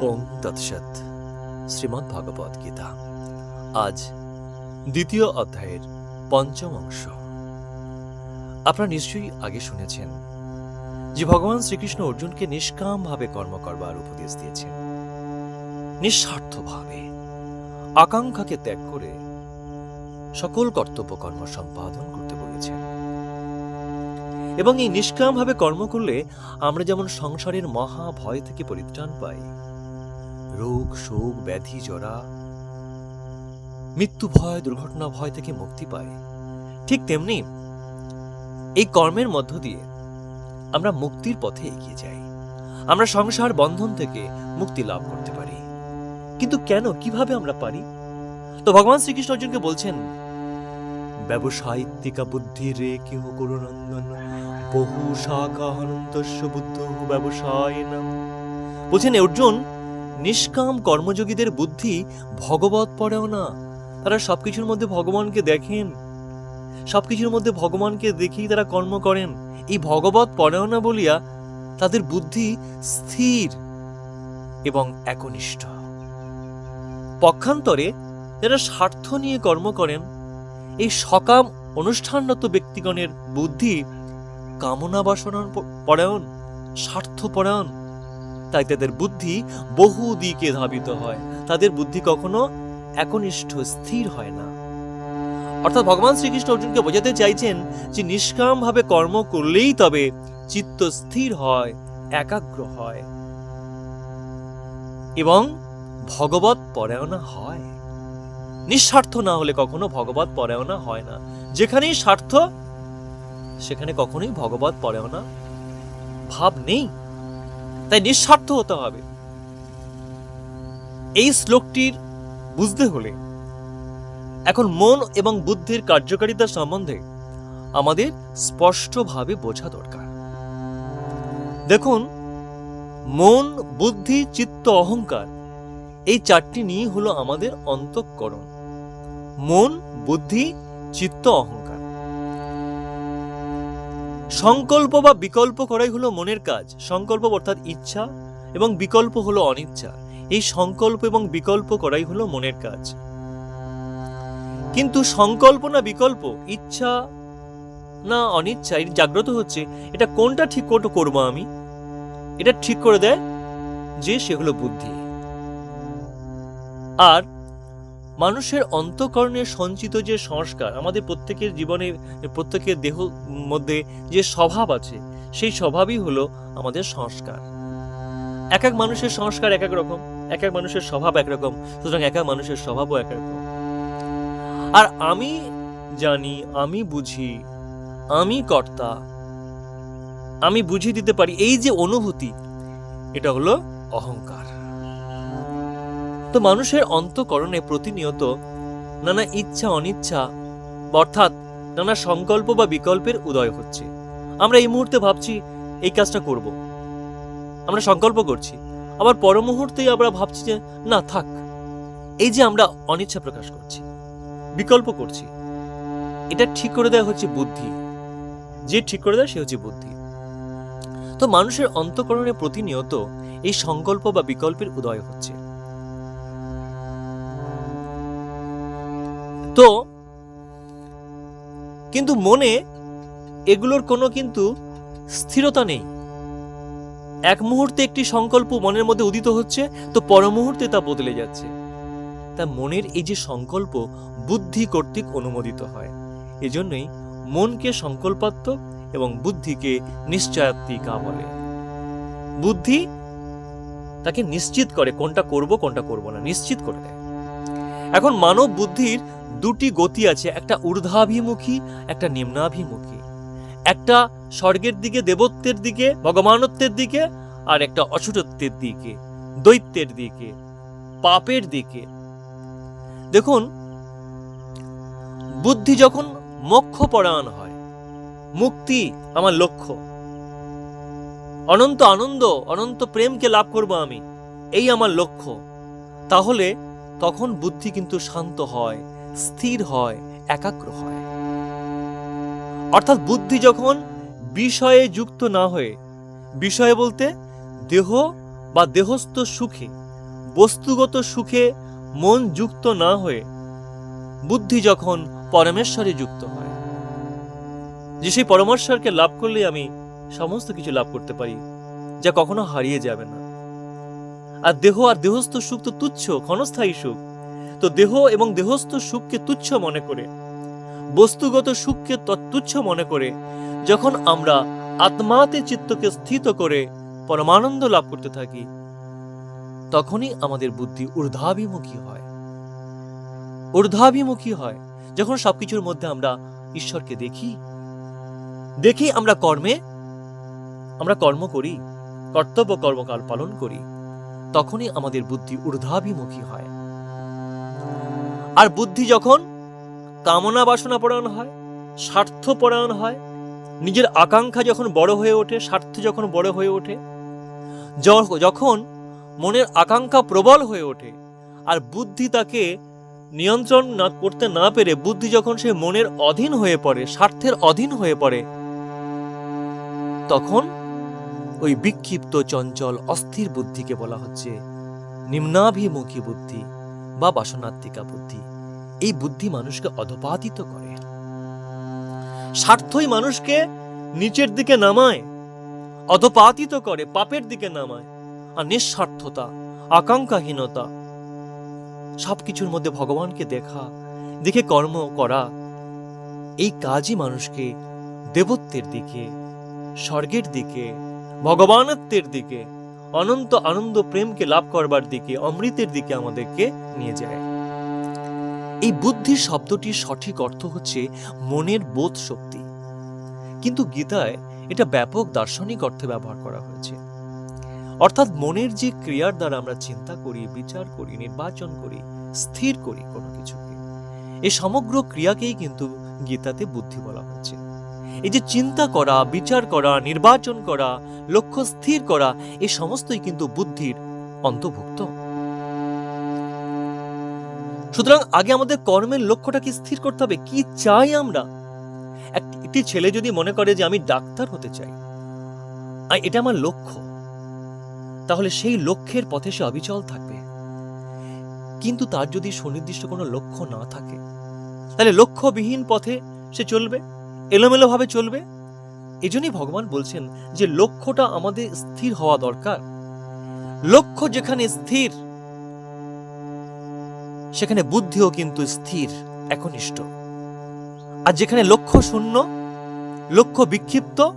ওম তৎসৎ। শ্রীমদ্ ভগবদ গীতা। আজ দ্বিতীয় অধ্যায়ের পঞ্চম অংশ। আপনারা নিশ্চয়ই আগে শুনেছেন যে ভগবান শ্রীকৃষ্ণ অর্জুনকে নিষ্কামভাবে কর্ম করবার উপদেশ দিয়েছেন। নিঃস্বার্থভাবে আকাঙ্ক্ষাকে ত্যাগ করে সকল কর্তব্য কর্ম সম্পাদন করতে বলেছেন। এবং এই নিষ্কামভাবে কর্ম করলে আমরা যেমন সংসারের মহা ভয় থেকে পরিত্রাণ পাই রোগ, শোক, ব্যাধি, জরা। মৃত্যু ভয়, দুর্ঘটনা ভয় থেকে মুক্তি পাই ঠিক তেমনি এই কর্মের মধ্য দিয়ে আমরা মুক্তির পথে এগিয়ে যাই। আমরা সংসার বন্ধন থেকে মুক্তি লাভ করতে পারি। কিন্তু কেন, কীভাবে আমরা পারি? তো ভগবান শ্রীকৃষ্ণ অর্জুনকে বলছেন ব্যবসায়িত্তিকা বুদ্ধি রে কেহ করুনন্দন বহু শাখা অনন্তস্য বুদ্ধ ব্যবসায় বলছেন অর্জুন নিষ্কাম কর্মযোগীদের বুদ্ধি ভগবত পড়েও না। তারা সবকিছুর মধ্যে ভগবানকে দেখেন। সবকিছুর মধ্যে ভগবানকে দেখেই তারা কর্ম করেন। এই ভগবত পড়েও না বলিয়া তাদের বুদ্ধি স্থির এবং একনিষ্ঠ। পক্ষান্তরে যারা স্বার্থ নিয়ে কর্ম করেন, এই সকাম অনুষ্ঠানরত ব্যক্তিগণের বুদ্ধি কামনা বাসনার পরায়ণ স্বার্থ পরায়ণ তাই তাদের বুদ্ধি বহু দিকে ধাবিত হয়। তাদের বুদ্ধি কখনো একনিষ্ঠ স্থির হয় না। অর্থাৎ ভগবান শ্রীকৃষ্ণ অর্জুনকে বোঝাতে চাইছেন যে নিষ্কাম ভাবে কর্ম করলেই তবে চিত্ত স্থির হয়, একাগ্র হয় এবং ভগবত পরায়ণা হয়। নিঃস্বার্থ না হলে কখনো ভগবত পরায়ণা হয় না। যেখানেই স্বার্থ, সেখানে কখনোই ভগবত পরায়ণা ভাব নেই। তাই নিঃস্বার্থ হতে হবে। এই শ্লোকটির বুঝতে হলে এখন মন এবং বুদ্ধির কার্যকারিতা সম্বন্ধে আমাদের স্পষ্টভাবে বোঝা দরকার। দেখুন, মন, বুদ্ধি, চিত্ত, অহংকার এই চারটি নিয়ে হলো আমাদের অন্তঃকরণ। মন, বুদ্ধি, চিত্ত, অহংকার। সংকল্প বা বিকল্প করাই হলো মনের কাজ। সংকল্প অর্থাৎ ইচ্ছা এবং বিকল্প হলো অনিচ্ছা। এই সংকল্প এবং বিকল্প করাই হলো মনের কাজ। কিন্তু সংকল্প না বিকল্প, ইচ্ছা না অনিচ্ছা এর জাগ্রত হচ্ছে, এটা কোনটা ঠিক কোনটা করব আমি? এটা ঠিক করে দেয় যে সে হলো বুদ্ধি। আর মানুষের অন্তকরণে সঞ্চিত যে সংস্কার, আমাদের প্রত্যেকের জীবনে, প্রত্যেকের দেহ মধ্যে যে স্বভাব আছে, সেই স্বভাবই হলো আমাদের সংস্কার। এক এক মানুষের সংস্কার এক এক রকম, এক এক মানুষের স্বভাব একরকম সুতরাং এক এক মানুষের স্বভাবও এক রকম। আর আমি জানি, আমি বুঝি, আমি কর্তা, আমি বুঝিয়ে দিতে পারি এই যে অনুভূতি, এটা হলো অহংকার। তো মানুষের অন্তকরণে প্রতিনিয়ত নানা ইচ্ছা, অনিচ্ছা অর্থাৎ নানা সংকল্প বা বিকল্পের উদয় হচ্ছে। আমরা এই মুহূর্তে ভাবছি, এই কাজটা করব। আমরা সংকল্প করছি। আবার পর মুহূর্তেই আমরা ভাবছি যে, না, থাক। এই যে আমরা অনিচ্ছা প্রকাশ করছি, বিকল্প করছি, এটা ঠিক করে দেওয়া হচ্ছে বুদ্ধি। যে ঠিক করে দেয়, সে হচ্ছে বুদ্ধি। তো মানুষের অন্তকরণে প্রতিনিয়ত এই সংকল্প বা বিকল্পের উদয় হচ্ছে। তো, কিন্তু মনে এগুলোর কোনো কিন্তু স্থিরতা নেই। এক মুহূর্তে একটি সংকল্প মনের মধ্যে উদিত হচ্ছে, তো পর মুহূর্তে তা বদলে যাচ্ছে। তা মনের এই যে সংকল্প বুদ্ধি কর্তৃক অনুমোদিত হয়। এজন্যই মনকে সংকল্পাত্মক এবং বুদ্ধিকে নিশ্চয়াত্মিকা বলে। বুদ্ধি তাকে নিশ্চিত করে কোনটা করব কোনটা করব না, নিশ্চিত করে দেয়। এখন মানব বুদ্ধির দুটি গতি আছে, একটা ঊর্ধ্বাভিমুখী, একটা নিম্নাভিমুখী। একটা স্বর্গের দিকে, দেবত্বের দিকে, ভগবানত্বের দিকে, আর একটা অসুরত্বের দিকে, দৈত্যের দিকে, পাপের দিকে। দেখুন, বুদ্ধি যখন মোক্ষ পরায়ণ হয়, মুক্তি আমার লক্ষ্য। অনন্ত আনন্দ, অনন্ত প্রেমকে লাভ করব আমি, এই আমার লক্ষ্য। তাহলে তখন বুদ্ধি কিন্তু শান্ত হয়, স্থির হয়, একাগ্র হয়। অর্থাৎ বুদ্ধি যখন বিষয়ে যুক্ত না হয়ে, বিষয়ে বলতে দেহ বা দেহস্থ সুখে, বস্তুগত সুখে মন যুক্ত না হয়ে, বুদ্ধি যখন পরমেশ্বরে যুক্ত হয়। যে সেই পরমেশ্বরকে লাভ করলে আমি সমস্ত কিছু লাভ করতে পারি, যা কখনো হারিয়ে যাবে না। আর দেহ আর দেহস্থ সুখ তো তুচ্ছ, ক্ষণস্থায়ী সুখ। তো দেহ এবং দেহস্থ সুখকে তুচ্ছ মনে করে। বস্তুগত সুখকে তৎতুচ্ছ মনে করে, যখন আমরা আত্মাতে চিত্তকে স্থিত করে পরমানন্দ লাভ করতে থাকি, তখনই আমাদের বুদ্ধি ঊর্ধ্বাভিমুখী হয়। ঊর্ধ্বাভিমুখী হয়, যখন সবকিছুর মধ্যে আমরা ঈশ্বরকে দেখি। দেখি আমরা কর্মে, আমরা কর্ম করি, কর্তব্য কর্মকাল পালন করি। তখনই আমাদের বুদ্ধি ঊর্ধ্বাভিমুখী হয়। আর বুদ্ধি যখন কামনা বাসনা পরায়ণ হয়, স্বার্থ পরায়ণ হয়, নিজের আকাঙ্ক্ষা যখন বড় হয়ে ওঠে, স্বার্থ যখন বড় হয়ে ওঠে যখন মনের আকাঙ্ক্ষা প্রবল হয়ে ওঠে, আর বুদ্ধি তাকে নিয়ন্ত্রণ না, করতে না পেরে বুদ্ধি যখন সে মনের অধীন হয়ে পড়ে, স্বার্থের অধীন হয়ে পড়ে, তখন ওই বিক্ষিপ্ত চঞ্চল অস্থির বুদ্ধিকে বলা হচ্ছে নিম্নাভিমুখী বুদ্ধি বা বাসনাত্মিকা বুদ্ধি। এই বুদ্ধি মানুষকে অধপাতিত করে। স্বার্থই মানুষকে নিচের দিকে নামায়, অধপাতিত করে, পাপের দিকে নামায়। আর নিঃস্বার্থতা, আকাঙ্ক্ষাহীনতা, সবকিছুর মধ্যে ভগবানকে দেখা, দেখে কর্ম করা, এই কাজই মানুষকে দেবত্বের দিকে, স্বর্গের দিকে ভগবানত্বের দিকে, অনন্ত আনন্দ প্রেমকে লাভ করবার দিকে, অমৃতের দিকে আমাদেরকে নিয়ে যায়। এই বুদ্ধি শব্দটির সঠিক অর্থ হচ্ছে মনের বোধ শক্তি। কিন্তু গীতায় এটা ব্যাপক দার্শনিক অর্থে ব্যবহার করা হয়েছে। অর্থাৎ মনের যে ক্রিয়ার দ্বারা আমরা চিন্তা করি, বিচার করি, নির্বাচন করি, স্থির করি কোনো কিছুকে এই সমগ্র ক্রিয়াকেই কিন্তু গীতাতে বুদ্ধি বলা হয়েছে। এই যে চিন্তা করা, বিচার করা, নির্বাচন করা, লক্ষ্য স্থির করা এই সমস্তই কিন্তু বুদ্ধির অন্তর্ভুক্ত। সুতরাং আগে আমাদের কর্মের লক্ষ্যটাকে স্থির করতে হবে? কি চাই আমরা? একটি ছেলে যদি মনে করে যে আমি ডাক্তার হতে চাই আর এটা আমার লক্ষ্য। তাহলে সেই লক্ষ্যের পথে সে অবিচল থাকবে। কিন্তু তার যদি সুনির্দিষ্ট কোনো লক্ষ্য না থাকে, তাহলে লক্ষ্যবিহীন পথে সে চলবে? এলোমেলো ভাবে চলবে? এজন্যই ভগবান বলছেন যে লক্ষ্যটা আমাদের স্থির হওয়া দরকার। লক্ষ্য যেখানে স্থির, সেখানে বুদ্ধিও কিন্তু স্থির, একনিষ্ঠ। আর যেখানে লক্ষ্য শূন্য, লক্ষ্য বিক্ষিপ্ত,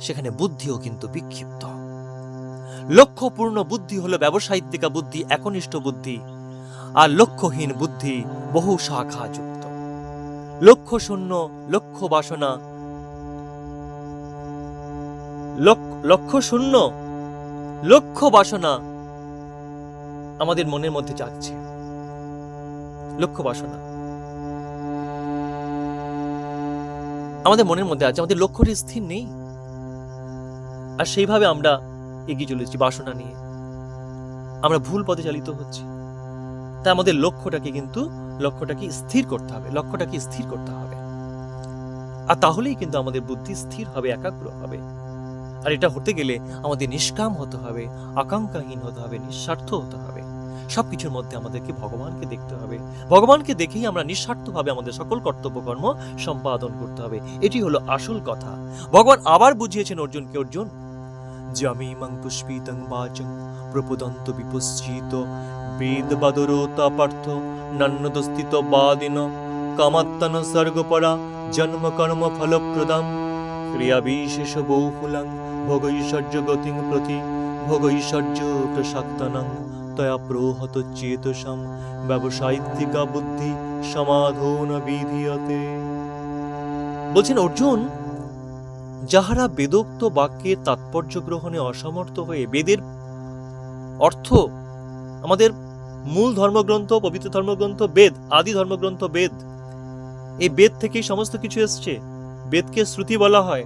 সেখানে বুদ্ধিও কিন্তু বিক্ষিপ্ত। লক্ষ্যপূর্ণ বুদ্ধি হলো ব্যবসায়িকা বুদ্ধি, একনিষ্ঠ বুদ্ধি, আর লক্ষ্যহীন বুদ্ধি বহু শাখা যুক্ত লক্ষ্য শূন্য লক্ষ্য বাসনা লক- লক্ষ্য শূন্য লক্ষ্য বাসনা আমাদের মনের মধ্যে জাগছে। লক্ষ্য বাসনা আমাদের মনের মধ্যে আছে, আমাদের লক্ষ্যটি স্থির নেই। আর সেইভাবে আমরা এগিয়ে চলেছি বাসনা নিয়ে। আমরা ভুল পথে চালিত হচ্ছি। তাই আমাদের লক্ষ্যটাকে কিন্তু লক্ষ্যটাকে স্থির করতে হবে? লক্ষ্যটাকে স্থির করতে হবে? আর তাহলেই কিন্তু আমাদের বুদ্ধি স্থির হবে, একাগ্র হবে। আর এটা হতে গেলে আমাদের নিষ্কাম হতে হবে, আকাঙ্ক্ষাহীন হতে হবে, নিঃস্বার্থ হতে হবে। সবকিছুর মধ্যে আমাদেরকে ভগবানকে দেখতে হবে। ভগবানকে দেখেই আমরা নিঃস্বার্থভাবে আমাদের সকল কর্তব্য কর্ম সম্পাদন করতে হবে। এটি হলো আসল কথা। ভগবান আবার বুঝিয়েছেন অর্জুনকে, অর্জুন জামিমাং পুষ্পিতং বাচং। প্রপুদন্ত বিপুশ্চিত বেদ বাদরতা পার্থ নান্যদস্তিত বাদিন, কামাত্তন সর্গপরা জন্ম কর্ম ফলপ্রদাম ক্রিয়া বিশেষ বহুলাং ভোগৈশ্বর্য গতিং প্রতি, ভোগৈশ্বর্য প্রসাক্তনং তয়া প্রহত চেতসাম ব্যবসায়িকা বুদ্ধি, সমাধন বিধিয়তে। বলছেন, অর্জুন, যাহারা বেদোক্ত বাক্যের তাৎপর্য গ্রহণে অসমর্থ হয়ে বেদের অর্থ, আমাদের মূল ধর্মগ্রন্থ, পবিত্র ধর্মগ্রন্থ, বেদ, আদি ধর্মগ্রন্থ, বেদ। এই বেদ থেকেই সমস্ত কিছু এসছে। বেদকে শ্রুতি বলা হয়।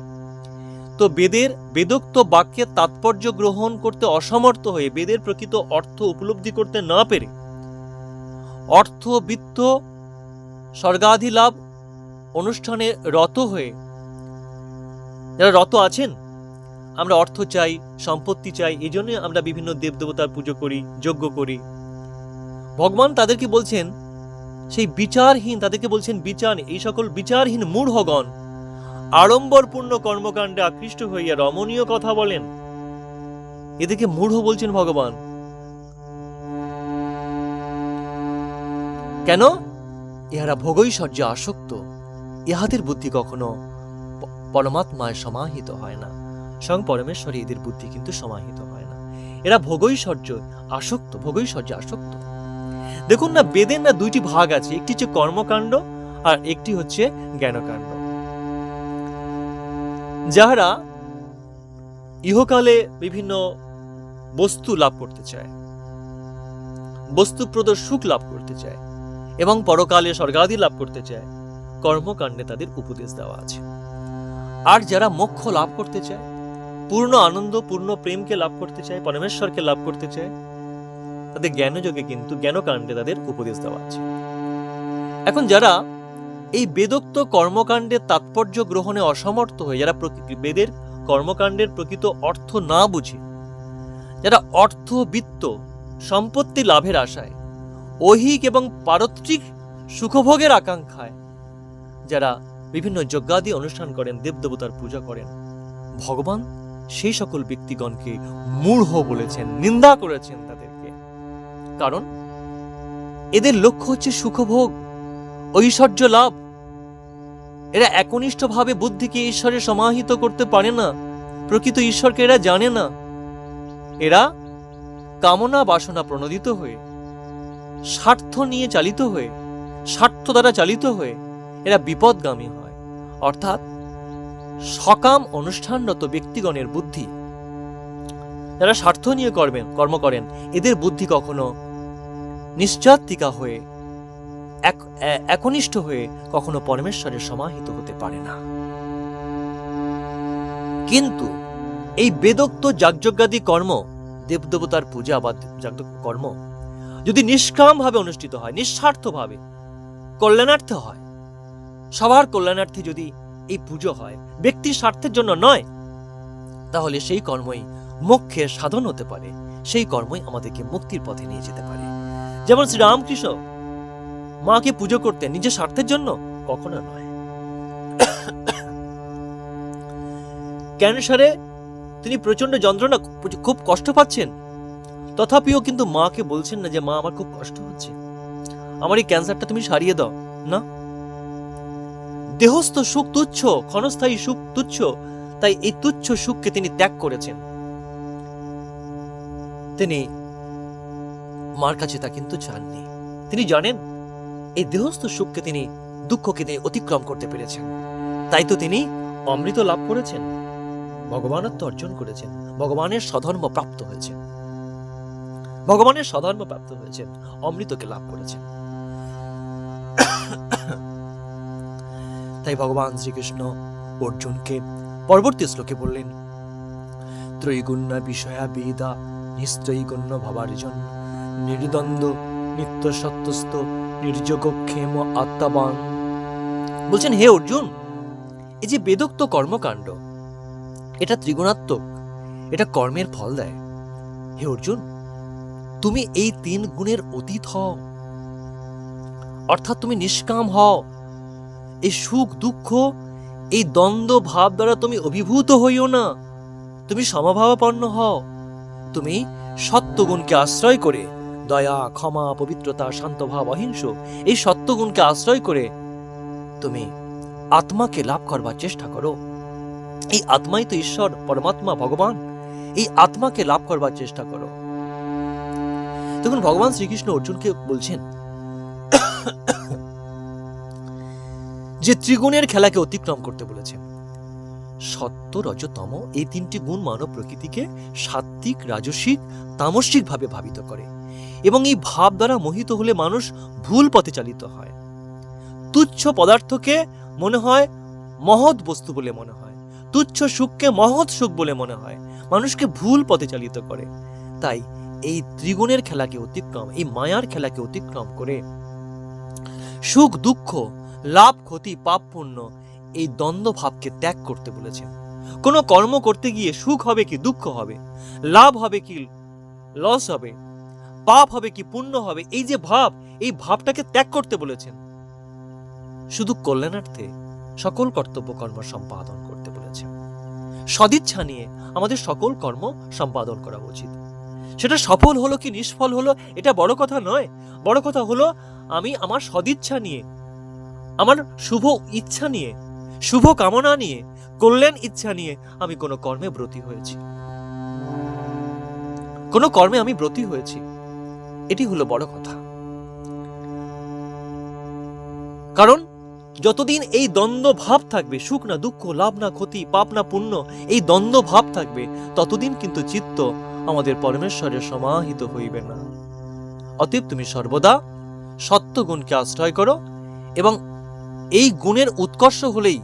তো বেদের, বেদোক্ত বাক্যের তাৎপর্য গ্রহণ করতে অসমর্থ হয়ে বেদের প্রকৃত অর্থ উপলব্ধি করতে না পেরে অর্থ, বিত্ত স্বর্গাধি লাভ অনুষ্ঠানে রত হয়ে, যারা রত আছেন আমরা অর্থ চাই, সম্পত্তি চাই, এই জন্য আমরা বিভিন্ন দেবদেবতার পুজো করি, যজ্ঞ করি। ভগবান তাদেরকে বলছেন, সেই বিচারহীন, তাদেরকে বলছেন বিচার এই সকল বিচারহীন মূঢ়গণ, আড়ম্বরপূর্ণ কর্মকাণ্ডে আকৃষ্ট হইয়া রমণীয় কথা বলেন। এদেরকে মূঢ় বলছেন ভগবান। কেন? ইহারা ভোগৈশ্বর্যে আসক্ত। ইহাদের বুদ্ধি কখনো পরমাত্মায় সমাহিত হয় না। স্বয়ং পরমেশ্বরে এদের বুদ্ধি কিন্তু সমাহিত হয় না। এরা ভোগৈশ্বর্য, আসক্ত, ভোগৈশ্বর্যে আসক্ত। দেখুন না, বেদের না দুইটি ভাগ আছে, একটি হচ্ছে কর্মকাণ্ড আর একটি হচ্ছে জ্ঞানকাণ্ড। যাহারা ইহকালে বিভিন্ন বস্তু লাভ করতে চায়, বস্তুপ্রদ সুখ লাভ করতে চায় এবং পরকালে স্বর্গাদি লাভ করতে চায়, কর্মকাণ্ডে তাদের উপদেশ দেওয়া আছে। আর যারা মোক্ষ লাভ করতে চায় পূর্ণ আনন্দ, পূর্ণ প্রেমকে লাভ করতে চায়, পরমেশ্বরকে লাভ করতে চায়, তাদের জ্ঞানযোগে কিন্তু জ্ঞানকাণ্ডে তাদের উপদেশ দেওয়া আছে। এখন যারা এই বেদোক্ত কর্মকাণ্ডের তাৎপর্য গ্রহণে অসমর্থ হয়ে, যারা বেদের কর্মকাণ্ডের প্রকৃত অর্থ না বুঝে, যারা অর্থ বিত্ত সম্পত্তি লাভের আশায়, ঐহিক এবং পারত্রিক সুখভোগের আকাঙ্ক্ষায় যারা বিভিন্ন যজ্ঞাদি অনুষ্ঠান করেন, দেবদেবতার পূজা করেন, ভগবান সেই সকল ব্যক্তিগণকে মূঢ় বলেছেন, নিন্দা করেছেন তাদেরকে। কারণ এদের লক্ষ্য হচ্ছে সুখভোগ, ঐশ্বর্য লাভ। এরা একনিষ্ঠভাবে বুদ্ধিকে ঈশ্বরে সমাহিত করতে পারে না, প্রকৃত ঈশ্বরকে এরা জানে না। এরা কামনা বাসনা প্রণোদিত হয়ে, স্বার্থ নিয়ে চালিত হয়ে, স্বার্থ দ্বারা চালিত হয়ে এরা বিপদগামী হয়। অর্থাৎ সকাম অনুষ্ঠানরত ব্যক্তিগণের বুদ্ধি। যারা স্বার্থ নিয়ে করবেন, কর্ম করেন, এদের বুদ্ধি কখনো নিশ্চাত্তিকা হয়ে, এক একনিষ্ঠ হয়ে কখনো পরমেশ্বরের সমাহিত হতে পারে না। কিন্তু এই বেদোক্ত যাগযজ্ঞাদি কর্ম, দেবদেবতার পূজা বা যাগ কর্ম, যদি নিষ্কামভাবে অনুষ্ঠিত হয়, নিঃস্বার্থভাবে, কল্যাণার্থে হয়, সবার কল্যাণার্থে যদি এই পুজো হয়। ব্যক্তির স্বার্থের জন্য নয়। তাহলে সেই কর্মই মোক্ষের সাধন হতে পারে। সেই কর্মই আমাদেরকে মুক্তির পথে নিয়ে যেতে পারে। যেমন শ্রীরামকৃষ্ণ মাকে পুজো করতেন নিজের স্বার্থের জন্য কখনো নয়। ক্যান্সারে তিনি প্রচণ্ড যন্ত্রণা, খুব কষ্ট পাচ্ছেন। তথাপিও কিন্তু মাকে বলছেন না যে, মা, আমার খুব কষ্ট হচ্ছে। আমার এই ক্যান্সারটা তুমি সারিয়ে দাও। না। দেহস্থ সুখ তুচ্ছ, ক্ষণস্থায়ী সুখ তুচ্ছ, তাই এই তুচ্ছ সুখকে তিনি ত্যাগ করেছেন। তিনি মার কাছে তা কিন্তু চাননি। তিনি জানেন, এই দেহস্থ সুখকে তিনি, দুঃখকে তিনি অতিক্রম করতে পেরেছেন। তাই তো তিনি অমৃত লাভ করেছেন, ভগবানত্ব অর্জন করেছেন, ভগবানের স্বধর্ম প্রাপ্ত হয়েছেন। ভগবানের স্বধর্ম প্রাপ্ত হয়েছেন, অমৃতকে লাভ করেছেন। তাই ভগবান শ্রীকৃষ্ণ অর্জুনকে পরবর্তী শ্লোকে বললেন, ত্রৈগুণ্য বিষয়া বেদা নিশ্চয়গুণ্য ভবার্জন। নির্দ্বন্দ্ব নিত্য সত্যস্ত নির্যোগ ক্ষেম আত্মাবান। বলছেন, হে অর্জুন, এই যে বেদোক্ত কর্মকাণ্ড, এটা ত্রিগুণাত্মক, এটা কর্মের ফল দেয়। হে অর্জুন, তুমি এই তিন গুণের অতীত হও, অর্থাৎ তুমি নিষ্কাম হও এই সুখ, দুঃখ, এই দ্বন্দ্ব, ভাব দ্বারা তুমি অভিভূত হইও না। তুমি সমভাবাপন্ন হও। তুমি সত্যগুণকে আশ্রয় করে দয়া, ক্ষমা, পবিত্রতা শান্তভাব অহিংস, এই সত্যগুণকে আশ্রয় করে তুমি আত্মাকে লাভ করবার চেষ্টা করো। এই আত্মাই তো ঈশ্বর, পরমাত্মা, ভগবান। এই আত্মাকে লাভ করবার চেষ্টা করো। তখন ভগবান শ্রীকৃষ্ণ অর্জুনকে বলছেন যে ত্রিগুণের খেলাকে অতিক্রম করতে বলেছেন সত্য রজতম এই তিনটি গুণ মানব প্রকৃতিকে সাত্ত্বিক রাজসিক তামসিক ভাবে ভাবিত করে এবং এই ভাব দ্বারা মোহিত হলে মানুষ ভুল পথে চালিত হয়। তুচ্ছ পদার্থকে মনে হয় মহৎ বস্তু বলে মনে হয়। তুচ্ছ সুখকে মহৎ সুখ বলে মনে হয়। মানুষকে ভুল পথে চালিত করে। তাই এই ত্রিগুণের খেলাকে অতিক্রম, এই মায়ার খেলাকে অতিক্রম করে সুখ, দুঃখ লাভ, ক্ষতি, পাপ পুণ্য এই দ্বন্দ্ব ভাবকে ত্যাগ করতে বলেছেন। কোনো কর্ম করতে গিয়ে সুখ হবে কি দুঃখ হবে? লাভ হবে কি লস হবে? পাপ হবে কি পুণ্য হবে? এই যে ভাব, এই ভাবটাকে ত্যাগ করতে বলেছেন। শুধু কল্যাণার্থে সকল কর্তব্য কর্ম সম্পাদন করতে বলেছেন। সদিচ্ছা নিয়ে আমাদের সকল কর্ম সম্পাদন করা উচিত। সেটা সফল হলো কি নিষ্ফল হলো, এটা বড় কথা নয়। বড় কথা হলো, আমি আমার সদিচ্ছা নিয়ে আমার শুভ ইচ্ছা নিয়ে, শুভ কামনা নিয়ে, কল্যাণ ইচ্ছা নিয়ে আমি কোনো কর্মে ব্রতী হয়েছি। কোনো কর্মে আমি ব্রতী হয়েছি। এটি হলো বড় কথা। কারণ যতদিন এই দ্বন্দ্ব ভাব থাকবে, সুখ না দুঃখ, লাভ না ক্ষতি, পাপ না পুণ্য, এই দ্বন্দ্ব ভাব থাকবে, ততদিন কিন্তু চিত্ত আমাদের পরমেশ্বরে সমাহিত হইবে না। অতএব তুমি সর্বদা সত্যগুণকে আশ্রয় করো এবং এই গুণের উৎকর্ষ হলেই,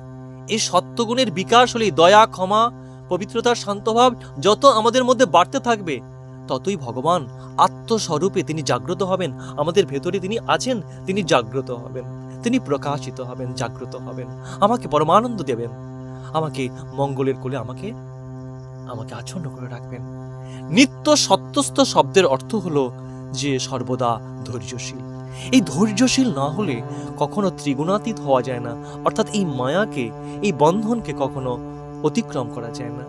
এই সত্যগুণের বিকাশ হলেই দয়া, ক্ষমা, পবিত্রতার শান্তভাব যত আমাদের মধ্যে বাড়তে থাকবে, ততই ভগবান আত্মস্বরূপে তিনি জাগ্রত হবেন। আমাদের ভেতরে তিনি আছেন, তিনি জাগ্রত হবেন, তিনি প্রকাশিত হবেন, জাগ্রত হবেন। আমাকে পরমানন্দ দেবেন। আমাকে মঙ্গলের কোলে আমাকে আমাকে আচ্ছন্ন করে রাখবেন। নিত্য সত্যস্থ শব্দের অর্থ হলো যে সর্বদা ধৈর্যশীল। এই ধৈর্যশীল না হলে কখনো ত্রিগুণাতীত হওয়া যায় না। অর্থাৎ এই মায়াকে, এই বন্ধনকে কখনো অতিক্রম করা যায় না।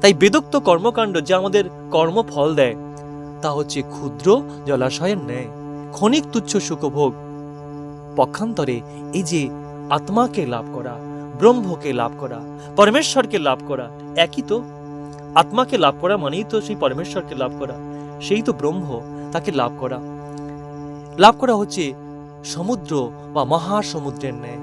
তাই বেদোক্ত কর্মকাণ্ড যা আমাদের কর্মফল দেয়, তা হচ্ছে ক্ষুদ্র জলাশয়ের ন্যায়, ক্ষণিক তুচ্ছ সুখভোগ, পক্ষান্তরে এই যে আত্মাকে লাভ করা, ব্রহ্মকে লাভ করা, পরমেশ্বরকে লাভ করা, একই তো? আত্মাকে লাভ করা মানেই তো সেই পরমেশ্বরকে লাভ করা, সেই তো ব্রহ্ম তাকে লাভ করা। লাভ করা হচ্ছে সমুদ্র বা মহাসমুদ্রের ন্যায়,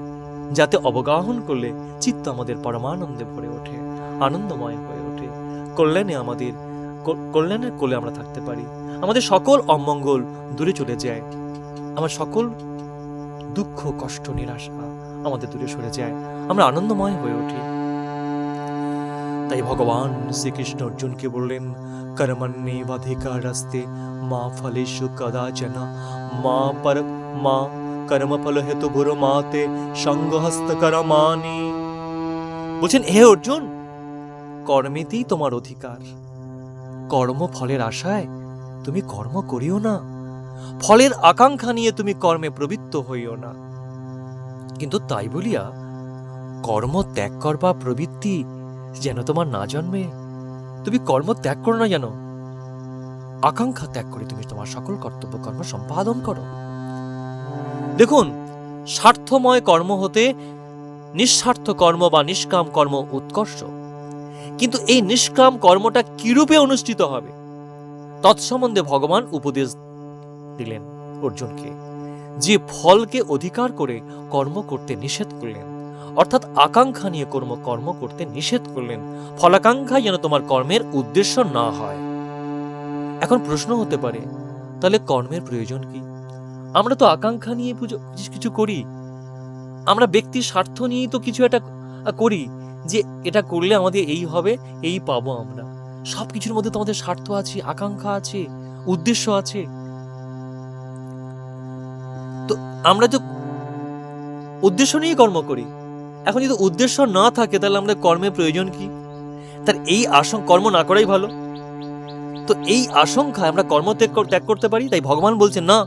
যাতে অবগাহন করলে চিত্ত আমাদের পরমানন্দে ভরে ওঠে, আনন্দময় হয়ে ওঠে। কল্যাণে আমাদের কল্যাণের কোলে আমরা থাকতে পারি। আমাদের সকল অমঙ্গল দূরে চলে যায়। আমার সকল দুঃখ, কষ্ট, নিরাশা আমাদের দূরে সরে যায়। আমরা আনন্দময় হয়ে উঠি। তাই ভগবান শ্রীকৃষ্ণ অর্জুনকে বললেন কর্মণ্যেবাধিকার রাস্তে মা ফলেষু কদাচন মা পর মা কর্মফল হেতু ভুরো মাতে সঙ্গহস্ত করমানি বলছেন হে অর্জুন কর্মেতেই তোমার অধিকার। কর্মফলের আশায় তুমি কর্ম করিও না। ফলের আকাঙ্ক্ষা নিয়ে তুমি কর্মে প্রবৃত্ত হইও না। কিন্তু তাই বলিয়া কর্ম ত্যাগ করবা প্রবৃত্তি যেন তোমার না জন্মে। তুমি কর্ম ত্যাগ করো না যেন। আকাঙ্ক্ষা ত্যাগ করে তুমি তোমার সকল কর্তব্য, কর্ম সম্পাদন করো। দেখুন, স্বার্থময় কর্ম হতে নিঃস্বার্থ কর্ম বা নিষ্কাম কর্ম উৎকর্ষ। কিন্তু এই নিষ্কাম কর্মটা কিরূপে অনুষ্ঠিত হবে? তৎসম্বন্ধে ভগবান উপদেশ দিলেন অর্জুনকে, যে ফলকে অধিকার করে কর্ম করতে নিষেধ করলেন, অর্থাৎ আকাঙ্ক্ষা নিয়ে কর্ম কর্ম করতে নিষেধ করলেন, ফলাকাঙ্ক্ষা যেন তোমার কর্মের উদ্দেশ্য না হয়। এখন প্রশ্ন হতে পারে, তাহলে কর্মের প্রয়োজন কি? আমরা তো আকাঙ্ক্ষা নিয়ে পুজো কিছু করি। আমরা ব্যক্তির স্বার্থ নিয়েই তো কিছু একটা করি, যে এটা করলে আমাদের এই হবে, এই পাবো আমরা। সব কিছুর মধ্যে তো আমাদের স্বার্থ আছে, আকাঙ্ক্ষা আছে, উদ্দেশ্য আছে। তো আমরা তো উদ্দেশ্য নিয়ে কর্ম করি। এখন যদি উদ্দেশ্য না থাকে, তাহলে আমাদের কর্মের প্রয়োজন কি? তার এই আশঙ্কা কর্ম না করাই ভালো। তো এই আশঙ্কায় আমরা কর্ম ত্যাগ ত্যাগ করতে পারি? তাই ভগবান বলছেন, না,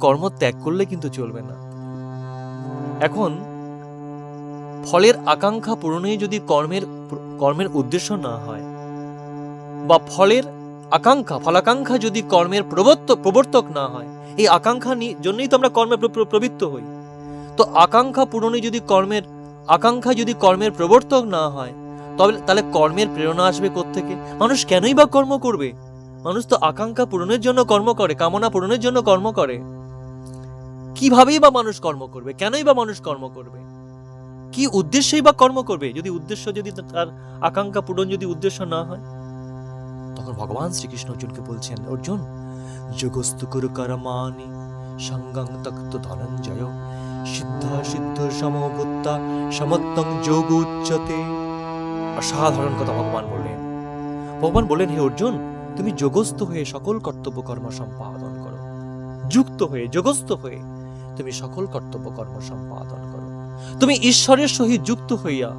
কর্ম ত্যাগ করলে কিন্তু চলবে না। এখন, ফলের আকাঙ্ক্ষা পূরণে যদি কর্মের কর্মের উদ্দেশ্য না হয়, বা ফলের আকাঙ্ক্ষা, ফলাকাঙ্ক্ষা যদি কর্মের প্রবর্তক প্রবর্তক না হয়, এই আকাঙ্ক্ষা জন্যই তো আমরা কর্মে প্র- প্র- প্রবৃত্ত হই। তো আকাঙ্ক্ষা পূরণে যদি কর্মের আকাঙ্ক্ষা যদি কর্মের প্রবর্তক না হয় তবে তাহলে কর্মের প্রেরণা আসবে থেকে মানুষ কেনই বা কর্ম করবে? মানুষ তো আকাঙ্ক্ষা পূরণের জন্য কর্ম করে, কামনা পূরণের জন্য কর্ম করে। কিভাবেই বা মানুষ কর্ম করবে? কেনই বা মানুষ কর্ম করবে? কি উদ্দেশ্যেই বা কর্ম করবে? যদি উদ্দেশ্য যদি তার আকাঙ্ক্ষা পূরণ যদি উদ্দেশ্য না হয়? তখন ভগবান শ্রীকৃষ্ণ অর্জুনকে বলছেন, অর্জুন, যোগস্তু কুরু কর্মাণি সঙ্গং তক্ত ধনঞ্জয়। সিদ্ধ সিদ্ধ সমভূত্তা সমত্তং যোগ উচ্চতে অসাধারণ কথা ভগবান বললেন। ভগবান বললেন, হে অর্জুন, তুমি যোগস্থ হয়ে সকল কর্তব্য কর্ম সম্পাদন করো। যুক্ত হয়ে, যোগস্থ হয়ে তুমি সকল কর্তব্য কর্ম সম্পাদন করো। তুমি ঈশ্বরের সহিত যুক্ত হইয়া,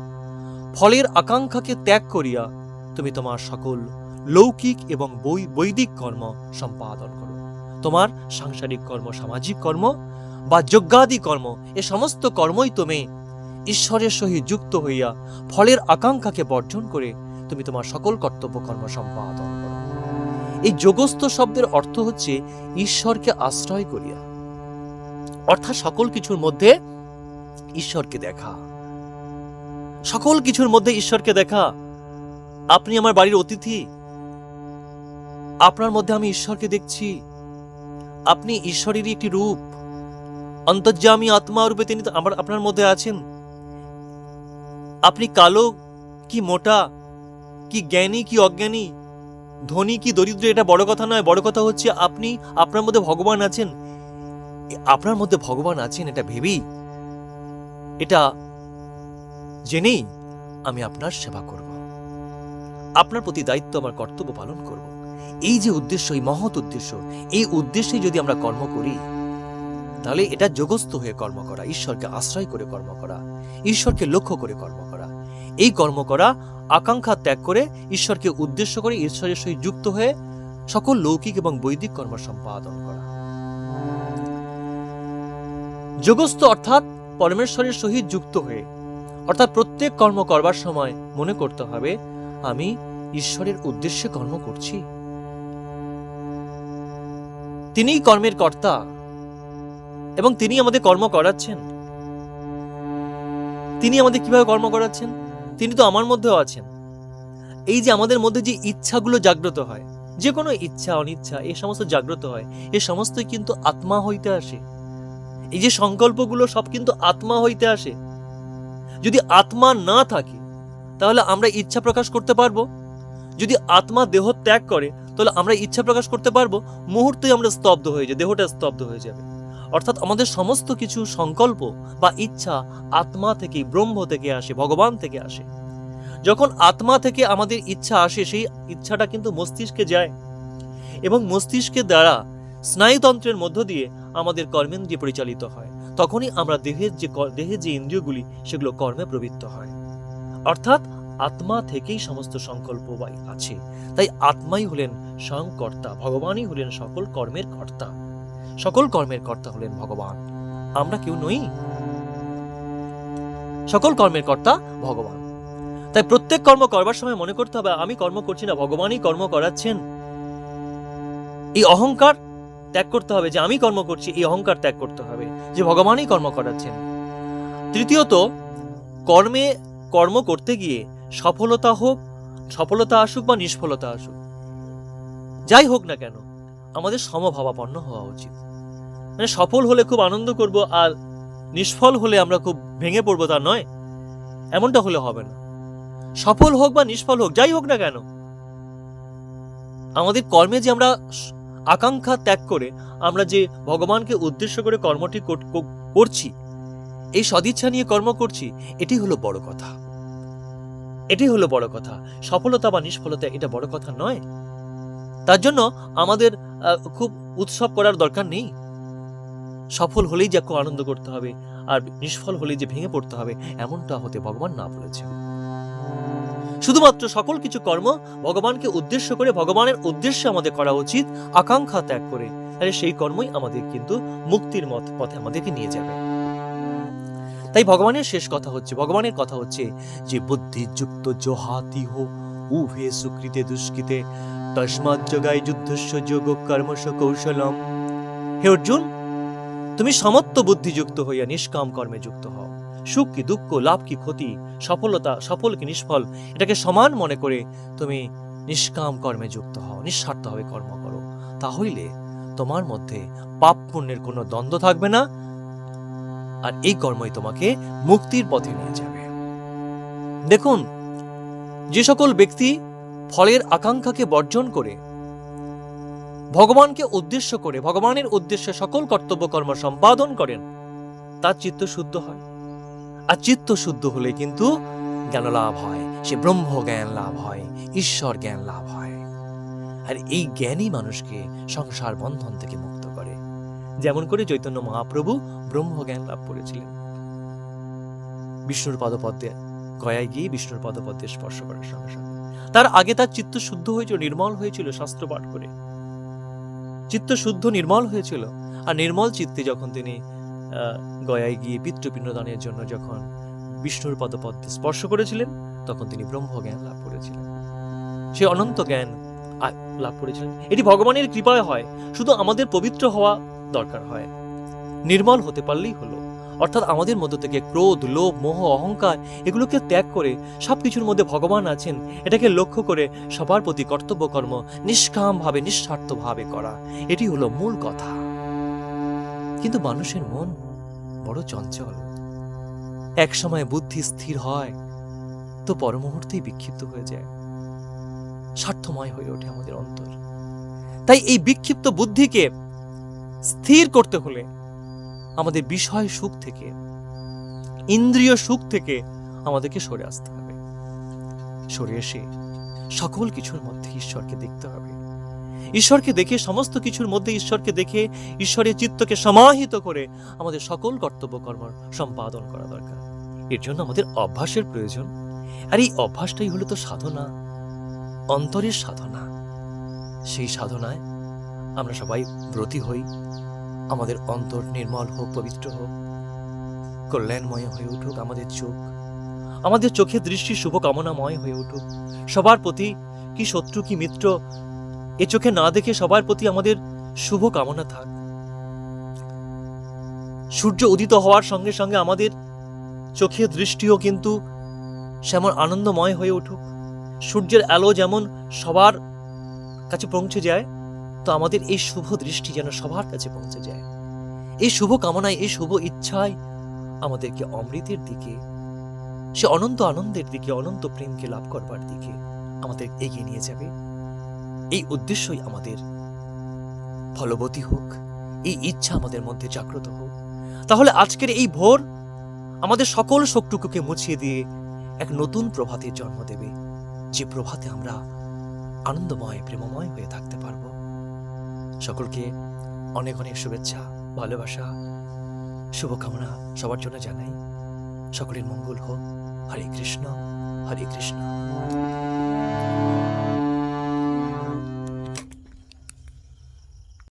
ফলের আকাঙ্ক্ষাকে ত্যাগ করিয়া তুমি তোমার সকল লৌকিক এবং বৈ- বৈদিক কর্ম সম্পাদন করো। তোমার সাংসারিক কর্ম, সামাজিক কর্ম বা যজ্ঞাদি কর্ম, এ সমস্ত কর্মই তুমি ঈশ্বরের সহিত যুক্ত হইয়া ফলের আকাঙ্ক্ষাকে বর্জন করে তুমি তোমার সকল কর্তব্য কর্ম সম্পাদন করো। এই যোগস্থ শব্দের অর্থ হচ্ছে ঈশ্বরকে আশ্রয় করিয়া। অর্থাৎ সকল কিছুর মধ্যে ঈশ্বরকে দেখা। সকল কিছুর মধ্যে ঈশ্বরকে দেখা। আপনি আমার বাড়ির অতিথি। আপনার মধ্যে আমি ঈশ্বরকে দেখছি। আপনি ঈশ্বরেরই একটি রূপ। অন্তর্যামী আত্মা রূপে তিনি আমার আপনার মধ্যে আছেন। আপনি কালো কি মোটা, কি জ্ঞানী কি অজ্ঞানী, ধনী কি দরিদ্র, এটা বড় কথা নয়, বড় কথা হচ্ছে আপনি, আপনার মধ্যে ভগবান আছেন। আপনার মধ্যে ভগবান আছেন, এটা ভেবেই, এটা জেনেই আমি আপনার সেবা করব। আপনার প্রতি দায়িত্ব, আমার কর্তব্য পালন করব। এই যে উদ্দেশ্য, এই মহৎ উদ্দেশ্য, এই উদ্দেশ্যে যদি আমরা কর্ম করি তাহলে এটা যোগস্থ হয়ে কর্ম করা, ঈশ্বরকে আশ্রয় করে কর্ম করা, ঈশ্বরকে লক্ষ্য করে কর্ম করা। এই কর্ম করা, আকাঙ্ক্ষা ত্যাগ করে ঈশ্বরকে উদ্দেশ্য করে ঈশ্বরের সহিত যুক্ত হয়ে সকল লৌকিক এবং বৈদিক কর্ম সম্পাদন করা। যোগস্থ অর্থাৎ পরমেশ্বরের সহিত যুক্ত হয়ে, অর্থাৎ প্রত্যেক কর্ম করবার সময় মনে করতে হবে, আমি ঈশ্বরের উদ্দেশ্যে কর্ম করছি। তিনিই কর্মের কর্তা। এবং তিনি আমাদের কর্ম করাচ্ছেন। তিনি আমাদের কীভাবে কর্ম করাচ্ছেন? তিনি তো আমার মধ্যেও আছেন। এই যে আমাদের মধ্যে যে ইচ্ছাগুলো জাগ্রত হয়, যে কোনো ইচ্ছা, অনিচ্ছা, এ সমস্ত জাগ্রত হয়, এ সমস্তই কিন্তু আত্মা হইতে আসে। এই যে সংকল্পগুলো সব কিন্তু আত্মা হইতে আসে। যদি আত্মা না থাকে, তাহলে আমরা ইচ্ছা প্রকাশ করতে পারব। যদি আত্মা দেহ ত্যাগ করে, তাহলে আমরা ইচ্ছা প্রকাশ করতে পারব। মুহূর্তেই আমরা স্তব্ধ হয়ে যাই দেহটা স্তব্ধ হয়ে যাবে। অর্থাৎ আমাদের সমস্ত কিছু সংকল্প বা ইচ্ছা আত্মা থেকে, ব্রহ্ম থেকে আসে, ভগবান থেকে আসে। যখন আত্মা থেকে আমাদের ইচ্ছা আসে, সেই ইচ্ছাটা কিন্তু মস্তিষ্কে যায় এবং মস্তিষ্কের দ্বারা স্নায়ুতন্ত্রের মধ্য দিয়ে আমাদের কর্মেন্দ্রিয় পরিচালিত হয়। তখনই আমরা দেহের যে দেহের যে ইন্দ্রিয়গুলি, সেগুলো কর্মে প্রবৃত্ত হয়। অর্থাৎ আত্মা থেকেই সমস্ত সংকল্প আছে। তাই আত্মাই হলেন স্বয়ং কর্তা ভগবানই হলেন সকল কর্মের কর্তা। সকল কর্মের কর্তা হলেন ভগবান। আমরা কেউ নই। সকল কর্মের কর্তা ভগবান। তাই প্রত্যেক কর্ম করবার সময় মনে করতে হবে, আমি কর্ম করছি না, ভগবানই কর্ম করাচ্ছেন। এই অহংকার ত্যাগ করতে হবে যে, আমি কর্ম করছি, এই অহংকার ত্যাগ করতে হবে যে, ভগবানই কর্ম করাচ্ছেন। তৃতীয়ত, কর্মে কর্ম করতে গিয়ে সফলতা হোক, সফলতা আসুক বা নিষ্ফলতা আসুক, যাই হোক না কেন আমাদের সমভাবাপন্ন হওয়া উচিত। মানে সফল হলে খুব আনন্দ করব আর নিষ্ফল হলে আমরা খুব ভেঙে পড়ব তা নয়। এমনটা হলে হবে না। সফল হোক বা নিষ্ফল হোক, যাই হোক না কেন। আমাদের কর্মে যে আমরা আকাঙ্ক্ষা ত্যাগ করে আমরা যে ভগবানকে উদ্দেশ্য করে কর্মটি কর- কর- করছি, এই সদিচ্ছা নিয়ে কর্ম করছি, এটি হলো বড় কথা। এটি হলো বড় কথা। সফলতা বা নিষ্ফলতা এটা বড় কথা নয়। তার জন্য আমাদের খুব উৎসব করার দরকার নেই। সফল হলেই যে আনন্দ করতে হবে, আর নিষ্ফল হলেই যে ভেঙে পড়তে হবে, এমনটা হতে ভগবান না বলেছেন শুধুমাত্র সকল কিছু কর্ম ভগবানকে উদ্দেশ্য করে, ভগবানের উদ্দেশ্যে আমাদের করা উচিত আকাঙ্ক্ষা ত্যাগ করে। তাহলে সেই কর্মই আমাদের কিন্তু মুক্তির মত, পথে আমাদেরকে নিয়ে যাবে। তাই ভগবানের শেষ কথা হচ্ছে, ভগবানের কথা হচ্ছে যে বুদ্ধি যুক্ত জহাতি হো, উভে সুকৃতে দুষ্কৃতে যোগ কর্মস কৌশলম। হে অর্জুন, তুমি সমত্ব বুদ্ধিযুক্ত হইয়া নিষ্কাম কর্মে যুক্ত হও। সুখ কি দুঃখ, লাভ কি ক্ষতি, সফলতা, সফল কি নিষ্ফল, এটাকে সমান মনে করে তুমি নিষ্কাম কর্মে যুক্ত হও, নিঃস্বার্থভাবে কর্ম করো। তাহলে তোমার মধ্যে পাপ পুণ্যের কোনো দ্বন্দ্ব থাকবে না, আর এই কর্মই তোমাকে মুক্তির পথে নিয়ে যাবে। দেখুন, যে সকল ব্যক্তি ফলের আকাঙ্ক্ষাকে বর্জন করে। ভগবানকে উদ্দেশ্য করে, ভগবানের উদ্দেশ্যে সকল কর্তব্য কর্ম সম্পাদন করেন, তার চিত্ত শুদ্ধ হয়। আর চিত্ত শুদ্ধ হলে কিন্তু জ্ঞান লাভ হয়, সে ব্রহ্ম জ্ঞান লাভ হয়, ঈশ্বর জ্ঞান লাভ হয়। আর এই জ্ঞানই মানুষকে সংসার বন্ধন থেকে মুক্ত করে। যেমন করে চৈতন্য মহাপ্রভু ব্রহ্ম জ্ঞান লাভ করেছিলেন। বিষ্ণুর পদপদ্মে গয়ায় গিয়ে বিষ্ণুর পদপদ্মে স্পর্শ করার সঙ্গে তার আগে তার চিত্ত শুদ্ধ হয়েছিল, নির্মল হয়েছিল, শাস্ত্র পাঠ করে। চিত্ত শুদ্ধ, নির্মল হয়েছিল। আর নির্মল চিত্তে যখন তিনি গয়ায় গিয়ে পিতৃপিণ্ড দানের জন্য যখন বিষ্ণুর পদপদ্মে স্পর্শ করেছিলেন, তখন তিনি ব্রহ্মজ্ঞান লাভ করেছিলেন। সে অনন্ত জ্ঞান লাভ করেছিলেন। এটি ভগবানের কৃপায় হয়, শুধু আমাদের পবিত্র হওয়া দরকার হয়। নির্মল হতে পারলেই হলো। অর্থাৎ আমাদের মধ্য থেকে ক্রোধ, লোভ, মোহ, অহংকার এগুলোকে ত্যাগ করে সবকিছুর মধ্যে ভগবান আছেন। এটাকে লক্ষ্য করে সবার প্রতি কর্তব্য কর্ম নিষ্কামভাবে, নিঃস্বার্থভাবে করা। এটি হলো মূল কথা। কিন্তু মানুষের মন বড় চঞ্চল। এক সময় বুদ্ধি স্থির হয়, তো পর মুহূর্তেই বিক্ষিপ্ত হয়ে যায়। স্বার্থময় হয়ে ওঠে আমাদের অন্তর। তাই এই বিক্ষিপ্ত বুদ্ধিকে স্থির করতে হলে আমাদের বিষয় সুখ থেকে, ইন্দ্রিয় সুখ থেকে আমাদেরকে সরে আসতে হবে। সরে এসে সকল কিছুর মধ্যে ঈশ্বরকে দেখতে হবে। ঈশ্বরকে দেখে, সমস্ত কিছুর মধ্যে ঈশ্বরকে দেখে, ঈশ্বরের চিত্তকে সমাহিত করে আমাদের সকল কর্তব্য কর্ম সম্পাদন করা দরকার। এর জন্য আমাদের অভ্যাসের প্রয়োজন। আর এই অভ্যাসটাই হলো তো সাধনা, অন্তরের সাধনা। সেই সাধনায় আমরা সবাই ব্রতী হই। আমাদের অন্তর নির্মল হোক, পবিত্র হোক, কল্যাণময় হয়ে উঠুক আমাদের চোখ। আমাদের চোখের দৃষ্টি শুভ কামনাময় হয়ে উঠুক। সবার প্রতি কি শত্রু, কি মিত্র, এ চোখে না দেখে সবার প্রতি আমাদের শুভ কামনা থাক। সূর্য উদিত হওয়ার সঙ্গে সঙ্গে আমাদের চোখের দৃষ্টিও কিন্তু সেমন আনন্দময় হয়ে উঠুক। সূর্যের আলো যেমন সবার কাছে পৌঁছে যায় তো আমাদের এই শুভ দৃষ্টি যেন সবার কাছে পৌঁছে যায়। এই শুভ কামনায়, এই শুভ ইচ্ছায় আমাদেরকে অমৃতের দিকে, সে অনন্ত আনন্দের দিকে, অনন্ত প্রেমকে লাভ করবার দিকে আমাদের এগিয়ে নিয়ে যাবে। এই উদ্দেশ্যই আমাদের ফলবতী হোক, এই ইচ্ছা আমাদের মধ্যে জাগ্রত হোক। তাহলে আজকের এই ভোর আমাদের সকল শোকটুকুকে মুছিয়ে দিয়ে এক নতুন প্রভাতের জন্ম দেবে, যে প্রভাতে আমরা আনন্দময়, প্রেমময় হয়ে থাকতে পারব। সকলকে অনেক অনেক শুভেচ্ছা, ভালোবাসা, শুভকামনা সবার জন্য জানাই। সকলের মঙ্গল হোক। হরে কৃষ্ণ হরে কৃষ্ণ।